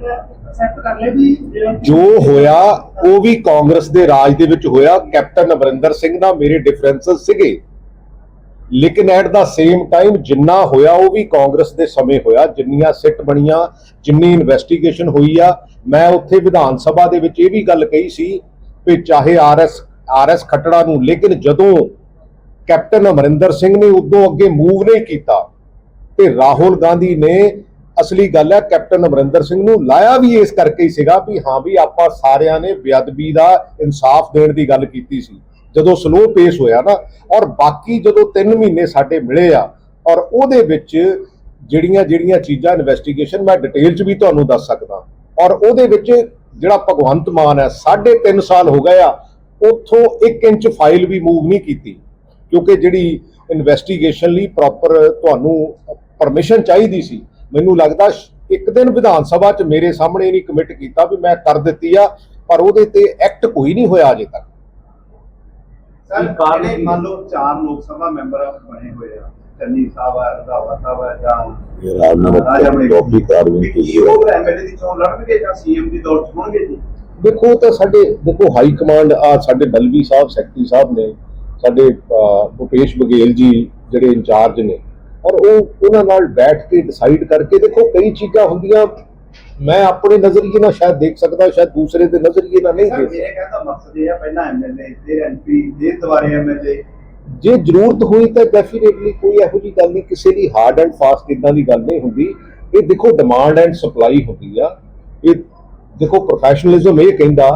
Point ਕਰ ਲਏ ਵੀ ਜੋ ਹੋਇਆ, ਉਹ ਵੀ ਕਾਂਗਰਸ ਦੇ ਰਾਜ ਦੇ ਵਿੱਚ ਹੋਇਆ। ਕੈਪਟਨ ਅਮਰਿੰਦਰ ਸਿੰਘ ਦਾ ਮੇਰੇ ਡਿਫਰੈਂਸਸ ਸੀਗੇ। ਲੇਕਿਨ ਐਟ ਦਾ ਸੇਮ ਟਾਈਮ ਜਿੰਨਾ ਹੋਇਆ, ਉਹ ਵੀ ਕਾਂਗਰਸ ਦੇ ਸਮੇਂ ਹੋਇਆ। ਜਿੰਨੀਆਂ ਸਿੱਟ ਬਣੀਆਂ, ਜਿੰਨੀ ਇਨਵੈਸਟੀਗੇਸ਼ਨ ਹੋਈ ਆ। ਮੈਂ ਉੱਥੇ ਵਿਧਾਨ ਸਭਾ ਦੇ ਵਿੱਚ ਇਹ ਵੀ ਗੱਲ ਕਹੀ ਸੀ ਕਿ ਚਾਹੇ ਆਰਐਸ ਆਰਐਸ ਖੱਟੜਾ ਨੂੰ, ਲੇਕਿਨ ਜਦੋਂ ਕੈਪਟਨ ਅਮਰਿੰਦਰ ਸਿੰਘ ਨੇ ਉਦੋਂ ਅੱਗੇ ਮੂਵ ਨਹੀਂ ਕੀਤਾ ਤੇ ਰਾਹੁਲ ਗਾਂਧੀ ਨੇ ਅਸਲੀ ਗੱਲ ਹੈ, ਕੈਪਟਨ ਅਮਰਿੰਦਰ ਸਿੰਘ ਨੂੰ ਲਾਇਆ ਵੀ ਇਸ ਕਰਕੇ ਹੀ ਸੀਗਾ ਵੀ ਹਾਂ ਵੀ ਆਪਾਂ ਸਾਰਿਆਂ ਨੇ ਬੇਅਦਬੀ ਦਾ ਇਨਸਾਫ ਦੇਣ ਦੀ ਗੱਲ ਕੀਤੀ ਸੀ। ਜਦੋਂ ਸਲੋ ਪੇਸ ਹੋਇਆ ਨਾ, ਔਰ ਬਾਕੀ ਜਦੋਂ 3 ਮਹੀਨੇ ਸਾਡੇ ਮਿਲੇ ਆ, ਔਰ ਉਹਦੇ ਵਿੱਚ ਜਿਹੜੀਆਂ ਜਿਹੜੀਆਂ ਚੀਜ਼ਾਂ ਇਨਵੈਸਟੀਗੇਸ਼ਨ ਮੈਂ ਡਿਟੇਲ 'ਚ ਵੀ ਤੁਹਾਨੂੰ ਦੱਸ ਸਕਦਾ। ਔਰ ਉਹਦੇ ਵਿੱਚ ਜਿਹੜਾ ਭਗਵੰਤ ਮਾਨ ਹੈ 3.5 ਸਾਲ ਹੋ ਗਏ ਆ, ਉੱਥੋਂ 1 ਇੰਚ ਫਾਈਲ ਵੀ ਮੂਵ ਨਹੀਂ ਕੀਤੀ। ਕਿਉਂਕਿ ਜਿਹੜੀ ਇਨਵੈਸਟੀਗੇਸ਼ਨ ਲਈ ਪ੍ਰੋਪਰ ਤੁਹਾਨੂੰ ਪਰਮਿਸ਼ਨ ਚਾਹੀਦੀ ਸੀ। ਮੈਨੂੰ ਲੱਗਦਾ ਇੱਕ ਦਿਨ ਵਿਧਾਨ ਸਭਾ 'ਚ ਮੇਰੇ ਸਾਹਮਣੇ ਨਹੀਂ ਕਮਿਟ ਕੀਤਾ ਵੀ ਮੈਂ ਕਰ ਦਿੱਤੀ ਆ ਪਰ ਉਹਦੇ ਤੇ ਐਕਟ ਕੋਈ ਨਹੀਂ ਹੋਇਆ ਅਜੇ ਤੱਕ ਸਰ ਜਿਹੜੇ ਮੰਨ ਲਓ ਚਾਰ ਲੋਕ ਸਭਾ ਮੈਂਬਰ ਬਣੇ ਹੋਏ ਆ ਚੰਨੀ ਸਾਹਿਬ ਹੈ ਰੰਧਾਵਾ ਸਾਹਿਬ ਹੈ ਜਾਂ ਇਹ ਰਾਜਨਾਮਾ ਰਾਜਾ ਵੜਿੰਗ। ਟੋਪੀ ਕਾਰਵਾਈ ਕੀ ਕੀ ਉਹ ਐਮਐਲਏ ਦੀ ਚੋਣ ਲੜਨਗੇ ਜਾਂ ਸੀਐਮ ਦੀ ਦੌੜ ਚ ਹੋਣਗੇ ਜੀ ਦੇਖੋ ਤਾਂ ਸਾਡੇ ਦੇਖੋ ਹਾਈ ਕਮਾਂਡ ਆ ਸਾਡੇ ਦਲਵੀ ਸਾਹਿਬ ਸੈਕਟਰੀ ਸਾਹਿਬ ਨੇ ਸਾਡੇ ਭੁਪੇਸ਼ ਬਘੇਲ ਜੀ ਜਿਹੜੇ ਇੰਚਾਰਜ ਨੇ ਔਰ ਉਹ ਉਹਨਾਂ ਨਾਲ ਬੈਠ ਕੇ ਡਿਸਾਈਡ ਕਰਕੇ ਦੇਖੋ ਕਈ ਚੀਜ਼ਾਂ ਹੁੰਦੀਆਂ ਮੈਂ ਆਪਣੇ ਨਜ਼ਰੀਏ ਨਾਲ ਸ਼ਾਇਦ ਦੇਖ ਸਕਦਾ ਸ਼ਾਇਦ ਦੂਸਰੇ ਦੇ ਨਜ਼ਰੀਏ ਨਾਲ ਨਹੀਂ ਦੇਖ ਮੇਰੇ ਕਹਿੰਦਾ ਮਕਸਦ ਇਹ ਆ ਪਹਿਲਾਂ ਐਮਐਲਏ ਫਿਰ ਐਮਪੀ ਫਿਰ ਦੁਬਾਰੇ ਐਮਐਲਏ ਜੇ ਜ਼ਰੂਰਤ ਹੋਈ ਤਾਂ ਡੈਫੀਨਿਟਲੀ ਕੋਈ ਇਹੋ ਜੀ ਗੱਲ ਨਹੀਂ ਕਿਸੇ ਦੀ ਹਾਰਡ ਐਂਡ ਫਾਸਟ ਇਦਾਂ ਦੀ ਗੱਲ ਨਹੀਂ ਹੁੰਦੀ। ਇਹ ਦੇਖੋ ਡਿਮਾਂਡ ਐਂਡ ਸਪਲਾਈ ਹੁੰਦੀ ਆ। ਇਹ ਦੇਖੋ ਪ੍ਰੋਫੈਸ਼ਨਲਿਜ਼ਮ ਇਹ ਕਹਿੰਦਾ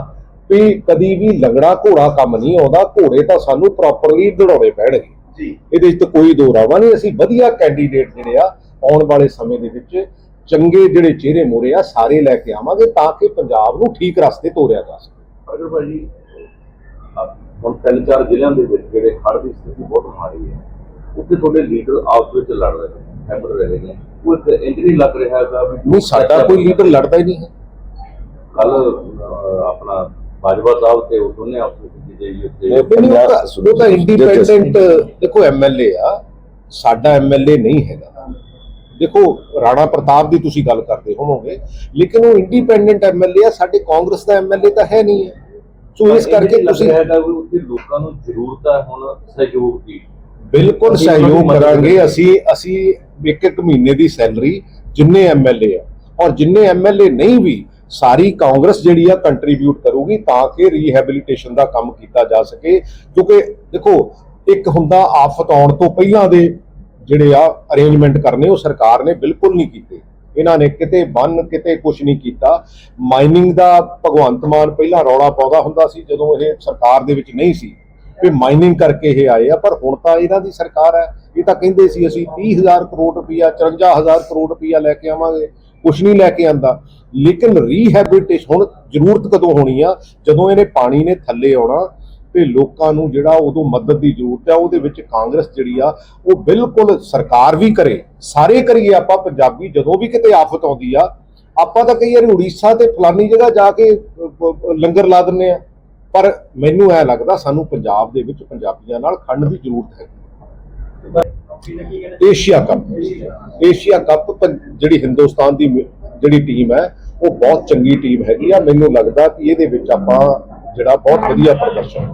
ਵੀ ਕਦੀ ਵੀ ਲੰਗੜਾ ਘੋੜਾ ਕੰਮ ਨਹੀਂ ਆਉਂਦਾ ਘੋੜੇ ਤਾਂ ਸਾਨੂੰ ਪ੍ਰੋਪਰਲੀ ਦੜਾਉਣੇ ਪੈਣਗੇ। ਜੀ। ਇਹਦੇ ਵਿੱਚ ਤਾਂ ਕੋਈ ਦੋ ਰਾਵਾ ਨਹੀਂ। ਅਸੀਂ ਵਧੀਆ ਕੈਂਡੀਡੇਟ ਜਿਹੜੇ ਆ ਆਉਣ ਵਾਲੇ ਸਮੇਂ ਦੇ ਵਿੱਚ ਚੰਗੇ ਜਿਹੜੇ ਚਿਹਰੇ ਮੋਰੇ ਆ ਸਾਰੇ ਲੈ ਕੇ ਆਵਾਂਗੇ ਤਾਂ ਕਿ ਪੰਜਾਬ ਨੂੰ ਠੀਕ ਰਸਤੇ ਤੋਰਿਆ ਜਾ ਸਕੇ। ਅਗਰ ਭਾਜੀ ਹੁਣ ਤਿੰਨ ਚਾਰ ਜ਼ਿਲ੍ਹਿਆਂ ਦੇ ਵਿੱਚ ਜਿਹੜੇ ਖੜ ਦੀ ਸਥਿਤੀ ਬਹੁਤ ਮਾੜੀ ਹੈ। ਉੱਥੇ ਤੁਹਾਡੇ ਲੀਡਰ ਆਪਸ ਵਿੱਚ ਲੜ ਰਹੇ ਨੇ ਹੈਮਰ ਰਹੇ ਨੇ। ਉਹ ਇੱਕ ਇੰਜ ਨਹੀਂ ਲੱਗ ਰਿਹਾ ਹੈਗਾ ਵੀ ਨਹੀਂ ਸਾਡਾ ਕੋਈ ਲੀਡਰ ਲੜਦਾ ਹੀ ਨਹੀਂ ਹੈ। ਕੱਲ ਆਪਣਾ ਬਾਜਵਾ ਸਾਹਿਬ ਤੇ ਉਹ ਦੋਨੇ ਆਪਸ ਵਿੱਚ ਜਿਹੜੀ ਉੱਤੇ ਉਹ ਤਾਂ ਇੰਡੀਪੈਂਡੈਂਟ ਦੇਖੋ ਐਮਐਲਏ ਆ ਸਾਡਾ ਐਮਐਲਏ ਨਹੀਂ ਹੈਗਾ ਦੇਖੋ ਰਾਣਾ ਪ੍ਰਤਾਪ ਦੀ ਤੁਸੀਂ ਗੱਲ ਕਰਦੇ ਹੋਵੋਗੇ ਲੇਕਿਨ ਉਹ ਇੰਡੀਪੈਂਡੈਂਟ ਐਮਐਲਏ ਆ ਸਾਡੇ ਕਾਂਗਰਸ ਦਾ ਐਮਐਲਏ ਤਾਂ ਹੈ ਨਹੀਂ ਹੈ ਸੋ ਇਸ ਕਰਕੇ ਤੁਸੀਂ ਹੈਗਾ ਵੀ ਉੱਥੇ ਲੋਕਾਂ ਨੂੰ ਜ਼ਰੂਰਤ ਹੈ ਹੁਣ ਸਹਿਯੋਗ ਦੀ ਬਿਲਕੁਲ ਸਹਿਯੋਗ ਕਰਾਂਗੇ ਅਸੀਂ ਅਸੀਂ ਇੱਕ ਇੱਕ ਮਹੀਨੇ ਦੀ ਸੈਲਰੀ ਜਿੰਨੇ ਐਮਐਲਏ ਆ ਔਰ ਜਿੰਨੇ ਐਮਐਲਏ ਨਹੀਂ ਵੀ ਸਾਰੀ ਕਾਂਗਰਸ ਜਿਹੜੀ ਆ ਕੰਟਰੀਬਿਊਟ ਕਰੂਗੀ ਤਾਂ ਕਿ ਰੀਹੈਬਿਲਿਟੇਸ਼ਨ ਦਾ ਕੰਮ ਕੀਤਾ ਜਾ ਸਕੇ, ਕਿਉਂਕਿ ਦੇਖੋ, ਇੱਕ ਹੁੰਦਾ ਆਫਤ ਆਉਣ ਤੋਂ ਪਹਿਲਾਂ ਦੇ ਜਿਹੜੇ ਆ ਅਰੇਂਜਮੈਂਟ ਕਰਨੇ, ਉਹ ਸਰਕਾਰ ਨੇ ਬਿਲਕੁਲ ਨਹੀਂ ਕੀਤੇ। ਇਹਨਾਂ ਨੇ ਕਿਤੇ ਬੰਨ, ਕਿਤੇ ਕੁਝ ਨਹੀਂ ਕੀਤਾ। ਮਾਈਨਿੰਗ ਦਾ ਭਗਵੰਤ ਮਾਨ ਪਹਿਲਾਂ ਰੌਲਾ ਪਾਉਂਦਾ ਹੁੰਦਾ ਸੀ, ਜਦੋਂ ਇਹ ਸਰਕਾਰ ਦੇ ਵਿੱਚ ਨਹੀਂ ਸੀ। ਵੀ ਮਾਈਨਿੰਗ ਕਰਕੇ ਇਹ ਆਏ ਆ, ਪਰ ਹੁਣ ਤਾਂ ਇਹਨਾਂ ਦੀ ਸਰਕਾਰ ਹੈ। ਇਹ ਤਾਂ ਕਹਿੰਦੇ ਸੀ ਅਸੀਂ 30000 ਕਰੋੜ ਰੁਪਈਆ 54000 ਕਰੋੜ ਰੁਪਈਆ ਲੈ ਕੇ ਆਵਾਂਗੇ। ਕੁਝ ਨਹੀਂ ਲੈ ਕੇ ਆਂਦਾ। ਲੇਕਿਨ ਰੀਹੈਬਿਲਿਟੇਸ਼ਨ ਹੁਣ ਜ਼ਰੂਰਤ ਕਦੋਂ ਹੋਣੀ ਆ? ਜਦੋਂ ਇਹਨੇ ਪਾਣੀ ਨੇ ਥੱਲੇ ਆਉਣਾ ਤੇ ਲੋਕਾਂ ਨੂੰ ਜਿਹੜਾ ਉਦੋਂ ਮਦਦ ਦੀ ਜ਼ਰੂਰਤ ਆ, ਉਹਦੇ ਵਿੱਚ ਕਾਂਗਰਸ ਜਿਹੜੀ ਆ, ਉਹ ਬਿਲਕੁਲ ਸਰਕਾਰ ਵੀ ਕਰੇ, ਸਾਰੇ ਕਰੀਏ ਆਪਾਂ ਪੰਜਾਬੀ, ਜਦੋਂ ਵੀ ਕਿਤੇ ਆਫਤ ਆਉਂਦੀ ਆ, ਆਪਾਂ ਤਾਂ ਕਈ ਵਾਰੀ ਉੜੀਸਾ ਤੇ ਫਲਾਨੀ ਜਗ੍ਹਾ ਜਾ ਕੇ ਲੰਗਰ ਲਾ ਦਿੰਨੇ ਆ। ਪਰ ਮੈਨੂੰ ਐ ਲੱਗਦਾ, ਸਾਨੂੰ ਪੰਜਾਬ ਦੇ ਵਿੱਚ ਪੰਜਾਬੀਆਂ ਨਾਲ ਖੰਡ ਦੀ ਜ਼ਰੂਰਤ ਹੈ। Asia cup. ਏਸ਼ੀਆ ਕੱਪ ਜਿਹੜੀ ਹਿੰਦੁਸਤਾਨ ਦੀ ਜਿਹੜੀ ਟੀਮ ਹੈ, ਉਹ ਬਹੁਤ ਚੰਗੀ ਟੀਮ ਹੈਗੀ ਆ। ਮੈਨੂੰ ਲੱਗਦਾ ਕਿ ਇਹਦੇ ਵਿੱਚ ਆਪਾਂ ਜਿਹੜਾ ਬਹੁਤ ਵਧੀਆ ਪ੍ਰਦਰਸ਼ਨ